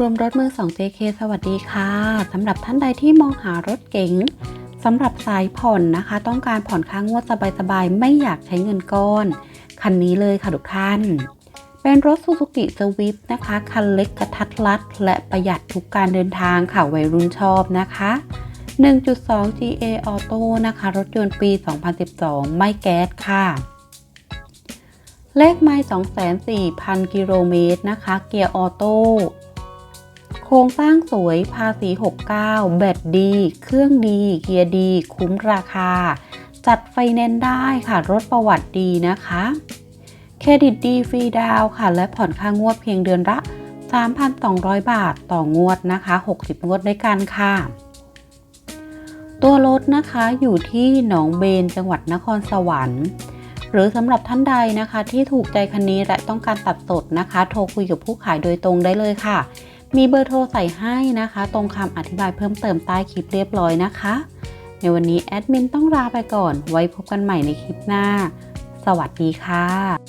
รวมรถมือ 2 JK สวัสดีค่ะสำหรับท่านใดที่มองหารถเก๋งสำหรับสายผ่อนนะคะ ต้องการผ่อนค่างวดสบายๆ ไม่อยากใช้เงินก้อน คันนี้เลยค่ะทุกท่าน เป็นรถ Suzuki Swift นะคะ คันเล็กกระทัดรัด และประหยัดทุกการเดินทางค่ะวัยรุ่นชอบนะคะ 1.2 GA Auto นะคะ รถยนต์ปี 2012 ไม่แก๊สค่ะเลขไมล์24,000 กิโลเมตรนะคะ เกียร์ออโต้ โครงสร้างสวยภาษี 69 แบตดี เครื่องดี เกียร์ดี คุ้มราคา จัดไฟแนนซ์ได้ค่ะ รถประวัติดีนะคะ เครดิตดีฟรีดาวค่ะ และผ่อนค่างวดเพียงเดือนละ 3,200 บาทต่องวดนะคะ 60 งวดด้วยกันค่ะ ตัวรถนะคะอยู่ที่หนองเบนจังหวัดนครสวรรค์หรือสำหรับท่านใดนะคะที่ถูกใจคันนี้และต้องการตัดสดนะคะ โทรคุยกับผู้ขายโดยตรงได้เลยค่ะ มีเบอร์โทรใส่ให้นะคะ ตรงคำอธิบายเพิ่มเติมใต้คลิปเรียบร้อยนะคะ ในวันนี้แอดมินต้องลาไปก่อน ไว้พบกันใหม่ในคลิปหน้า สวัสดีค่ะ